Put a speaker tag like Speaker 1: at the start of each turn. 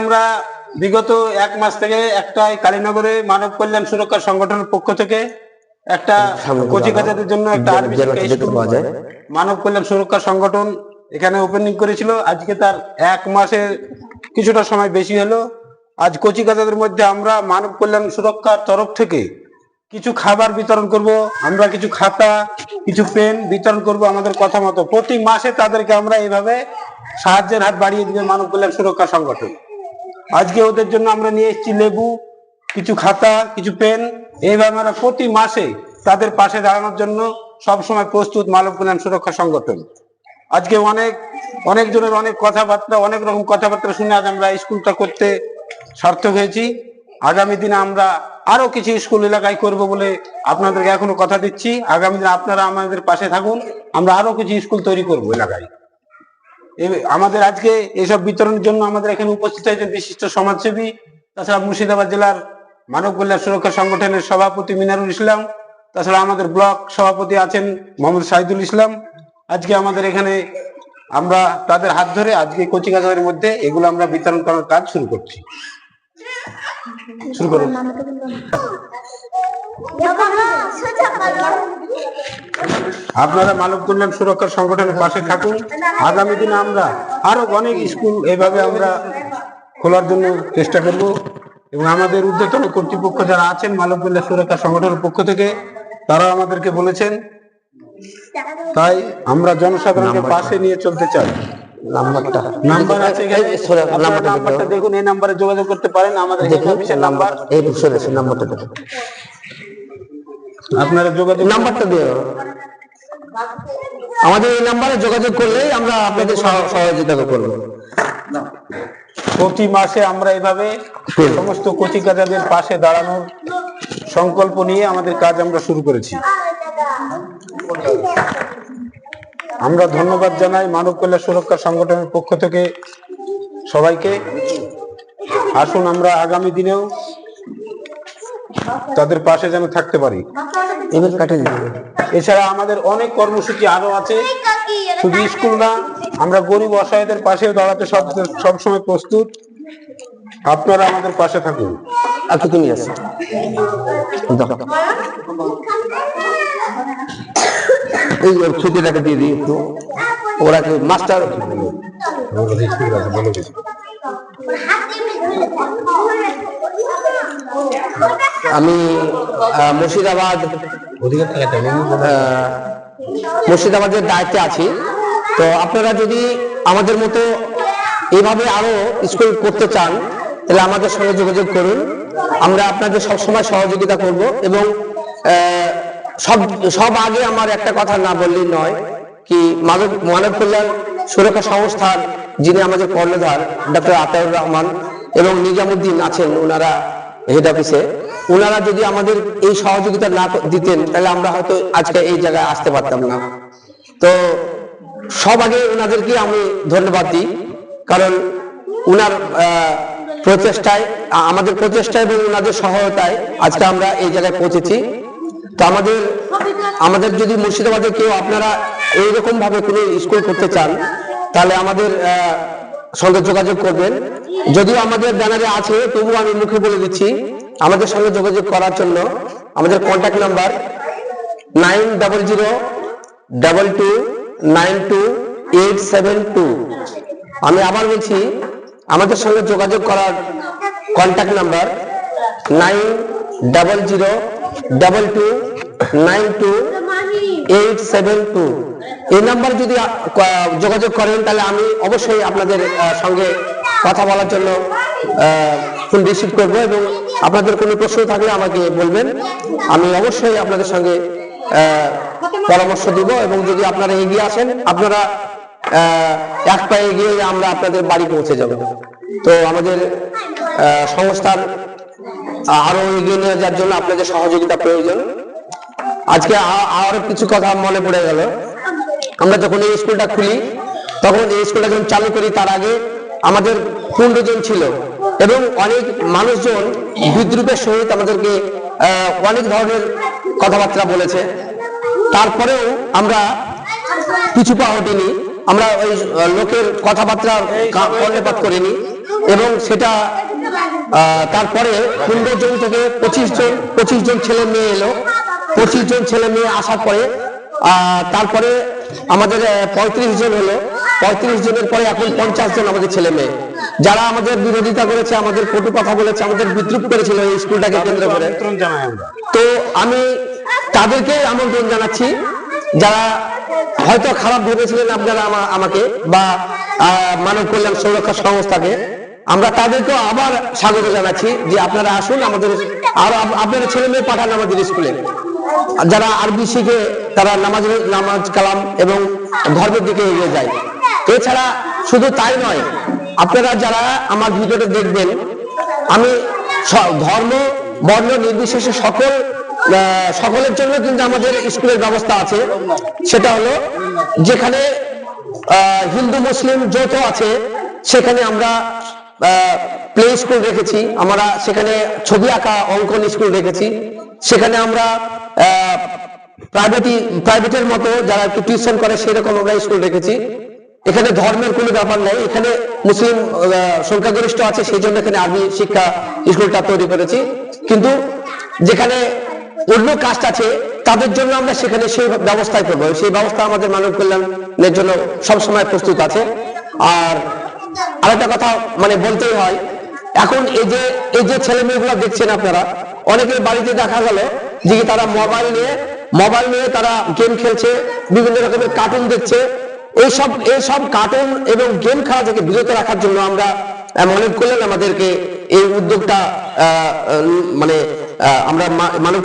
Speaker 1: আমরা বিগত এক মাস থেকে একটা কালীনগরে মানব কল্যাণ সুরক্ষা সংগঠনের পক্ষ থেকে একটা কচি কাচাদের জন্য একটা। মানব কল্যাণ সুরক্ষা সংগঠন এখানে ওপেনিং করেছিল। আজকে তার এক মাসের কিছুটা সময় বেশি হলো। আজ কচি কাচাদের মধ্যে আমরা মানব কল্যাণ সুরক্ষার তরফ থেকে কিছু খাবার বিতরণ করব আমরা কিছু খাতা কিছু পেন বিতরণ করব আমাদের কথা মতো। প্রতি মাসে তাদেরকে আমরা এইভাবে সাহায্যের হাত বাড়িয়ে দিবে মানব কল্যাণ সুরক্ষা সংগঠন। আজকে ওদের জন্য আমরা নিয়ে এসেছি লেবু, কিছু খাতা, কিছু পেন। এইভাবে আমরা প্রতি মাসে তাদের পাশে দাঁড়ানোর জন্য সবসময় প্রস্তুত মানব কল্যাণ সুরক্ষা সংগঠন। আজকে অনেক অনেক জনের অনেক কথাবার্তা, অনেক রকম কথাবার্তা শুনে আজ আমরা স্কুলটা করতে সার্থক হয়েছি। আগামী দিনে আমরা আরও কিছু স্কুল এলাকায় করব বলে আপনাদেরকে এখনও কথা দিচ্ছি। আগামী দিনে আপনারা আমাদের পাশে থাকুন। আমরা আরও কিছু স্কুল তৈরি করব এলাকায়। আমাদের আজকে এসব বিতরণের জন্য আমাদের এখানে উপস্থিত হয়েছেন বিশিষ্ট সমাজসেবী, তাছাড়া মুর্শিদাবাদ জেলার মানব কল্যাণ সুরক্ষা সংগঠনের সভাপতি মিনারুল ইসলাম, তাছাড়া আমাদের ব্লক সভাপতি আছেন মোহাম্মদ সাইদুল ইসলাম। আজকে আমাদের এখানে আমরা তাদের হাত ধরে আজকে কচিকাচারের মধ্যে এগুলো আমরা বিতরণ করার কাজ শুরু করছি। শুরু করুন। আপনারা মানব কল্যাণ সুরক্ষা সংগঠনের পাশে থাকুন। আগামী দিনে আমরা আরও অনেক স্কুল এভাবে আমরা খোলার জন্য চেষ্টা করব এবং আমাদের ঊর্ধ্বতন কর্তৃপক্ষ যারা আছেন মানব কল্যাণ সুরক্ষা সংগঠনের পক্ষ থেকে তারা আমাদেরকে বলেছেন। তাই আমরা জনসাধারণকে পাশে নিয়ে চলতে চাই।
Speaker 2: নাম্বারটা।
Speaker 1: নাম্বার আছে
Speaker 2: নাম্বারটা দেখুন।
Speaker 1: এই নাম্বারে যোগাযোগ করতে পারেন আমাদের নাম্বার।
Speaker 2: এই নাম্বারটা দেখুন।
Speaker 1: আপনারা যোগাযোগ
Speaker 2: নাম্বারটা দিয়ে আমাদের এই নাম্বারে যোগাযোগ করলেই আমরা আপনাদের সহ- সহযোগিতা করব।
Speaker 1: প্রতি মাসে আমরা এভাবে সমস্ত কচিকাচাদের পাশে দাঁড়ানোর সংকল্প নিয়ে আমাদের কাজ আমরা শুরু করেছি। আমরা ধন্যবাদ জানাই মানব কল্যাণ সুরক্ষা সংগঠনের পক্ষ থেকে সবাইকে। আসুন আমরা আগামী দিনেও তাদের পাশে যেন থাকতে পারি।
Speaker 2: এবার কাটে দিতে
Speaker 1: এছাড়া আমাদের অনেক কর্মসূচি আরও আছে। শুধু স্কুল না আমরা গরিব অসহায়দের পাশেও দাঁড়াতে সব সবসময় প্রস্তুত। আপনারা আমাদের পাশে থাকুন।
Speaker 2: আচ্ছা তুমি দাও। এই ওর ছুটিটাকে দিয়ে দিই একটু। ওরা মাস্টার? আমি মুর্শিদাবাদ মুর্শিদাবাদের দায়িত্বে আছি। তো আপনারা যদি আমাদের মতো এইভাবে আরও স্কুল করতে চান, তাহলে আমাদের সঙ্গে যোগাযোগ করুন। আমরা আপনাদের সবসময় সহযোগিতা করব এবং সব সব আগে আমার একটা কথা না বললেই নয় কি, মানব মানব কল্যাণ সুরক্ষা সংস্থার যিনি আমাদের কর্ণধার ডক্টর আতাউর রহমান এবং নিজামুদ্দিন আছেন, ওনারা হেড অফিসে ওনারা যদি আমাদের এই সহযোগিতা না দিতেন তাহলে আমরা হয়তো আজকে এই জায়গায় আসতে পারতাম না। তো সব আগে ওনাদেরকে আমি ধন্যবাদ দিই কারণ আহ, প্রচেষ্টায় আমাদের প্রচেষ্টায় এবং ওনাদের সহায়তায় আজকে আমরা এই জায়গায় পৌঁছেছি। তো আমাদের আমাদের যদি মুর্শিদাবাদে কেউ আপনারা এইরকম ভাবে কোনো স্কুল করতে চান তাহলে আমাদের সঙ্গে যোগাযোগ করবেন। যদিও আমাদের ব্যানারে আছে তবুও আমি মুখে বলে দিচ্ছি। আমাদের সঙ্গে যোগাযোগ করার জন্য আমাদের contact number nine double zero double two nine two eight seven two আমি আবার বলছি, আমাদের সঙ্গে যোগাযোগ করার contact number nine double zero double two nine two eight seven two এই নাম্বার যদি যোগাযোগ করেন, তাহলে আমি অবশ্যই আপনাদের সঙ্গে কথা বলার জন্য ফোন রিসিভ করব এবং আপনাদের কোনো প্রশ্ন থাকলে আমাকে বলবেন। আমি অবশ্যই আপনাদের সঙ্গে পরামর্শ দিব এবং যদি আপনারা এগিয়ে আসেন, আপনারা এক পায়ে এগিয়ে আমরা আপনাদের বাড়ি পৌঁছে যাব। তো আমাদের সংস্থার আরও এগিয়ে নিয়ে যাওয়ার জন্য আপনাদের সহযোগিতা প্রয়োজন। আজকে আরও কিছু কথা মনে পড়ে গেল। আমরা যখন এই স্কুলটা খুলি, তখন এই স্কুলটা যখন চালু করি, তার আগে আমাদের পনেরো জন ছিল। এবং অনেক মানুষজন বিদ্রুপের সহিত আমাদেরকে অনেক ধরনের কথাবার্তা বলেছে। তারপরেও আমরা পিছু পা হটিনি, আমরা ওই লোকের কথাবার্তা কর্ণপাত করিনি এবং সেটা তারপরে পনেরো জন থেকে পঁচিশ জন পঁচিশ জন ছেলে মেয়ে এলো। পঁচিশ জন ছেলে মেয়ে আসার পরে তারপরে আমাদের পঁয়ত্রিশ জন হলো। পঁয়ত্রিশ জনের পরে এখন পঞ্চাশ জন আমাদের ছেলে মেয়ে। যারা আমাদের বিরোধিতা করেছে আমাদের কটু কথা বলেছে আমাদের বিদ্রুপ করেছিল এই স্কুলটাকে কেন্দ্র করে। তো আমি তাদেরকে আমন্ত্রণ জানাচ্ছি। যারা হয়তো খারাপ ভেবেছিলেন আপনারা আমা- আমাকে বা মানব কল্যাণ সুরক্ষা সংস্থাকে আমরা তাদেরকেও আবার স্বাগত জানাচ্ছি যে আপনারা আসুন আমাদের আর আপ- আপনারা ছেলে মেয়ে পাঠান আমাদের স্কুলে। যারা আরবি শিখে তারা নামাজ নামাজ কালাম এবং ধর্মের দিকে এগিয়ে যায়। এছাড়া শুধু তাই নয়, আপনারা যারা আমার ভিডিওটা দেখবেন, আমি ধর্ম, বর্ণ নির্বিশেষে সকল সকলের জন্য কিন্তু আমাদের স্কুলের ব্যবস্থা আছে। সেটা হলো, যেখানে হিন্দু, মুসলিম যৌথ আছে, সেখানে আমরা প্লে স্কুল রেখেছি, আমরা সেখানে ছবি আঁকা, অঙ্কন স্কুল রেখেছি, সেখানে আমরা প্রাইভেট প্রাইভেটের মতো যারা একটু টিউশন করে, সেরকম আমরা স্কুল রেখেছি। এখানে ধর্মের কোনো ব্যাপার নাই, এখানে মুসলিম সংখ্যাগরিষ্ঠ আছে, সেই জন্য এখানে আরবি শিক্ষা স্কুলটা তৈরি করেছি। কিন্তু যেখানে অন্য কাস্ট আছে, তাদের জন্য আমরা সেখানে সেই ব্যবস্থায় করব। সেই ব্যবস্থা আমাদের মানব কল্যাণের জন্য সবসময় প্রস্তুত আছে। আর আরেকটা কথা মানে বলতেই হয়, এখন এই যে এই যে ছেলে মেয়েগুলো দেখছেন আপনারা, অনেকের বাড়িতে দেখা গেল যে তারা মোবাইল নিয়ে মোবাইল নিয়ে তারা গেম খেলছে, বিভিন্ন রকমের কার্টুন দেখছে এইসব এইসব কার্টুন এবং গেম খেলা থেকে বিরত রাখার জন্য আমরা মনে করলেন আমাদেরকে এই উদ্যোগটা মানে আমরা মানব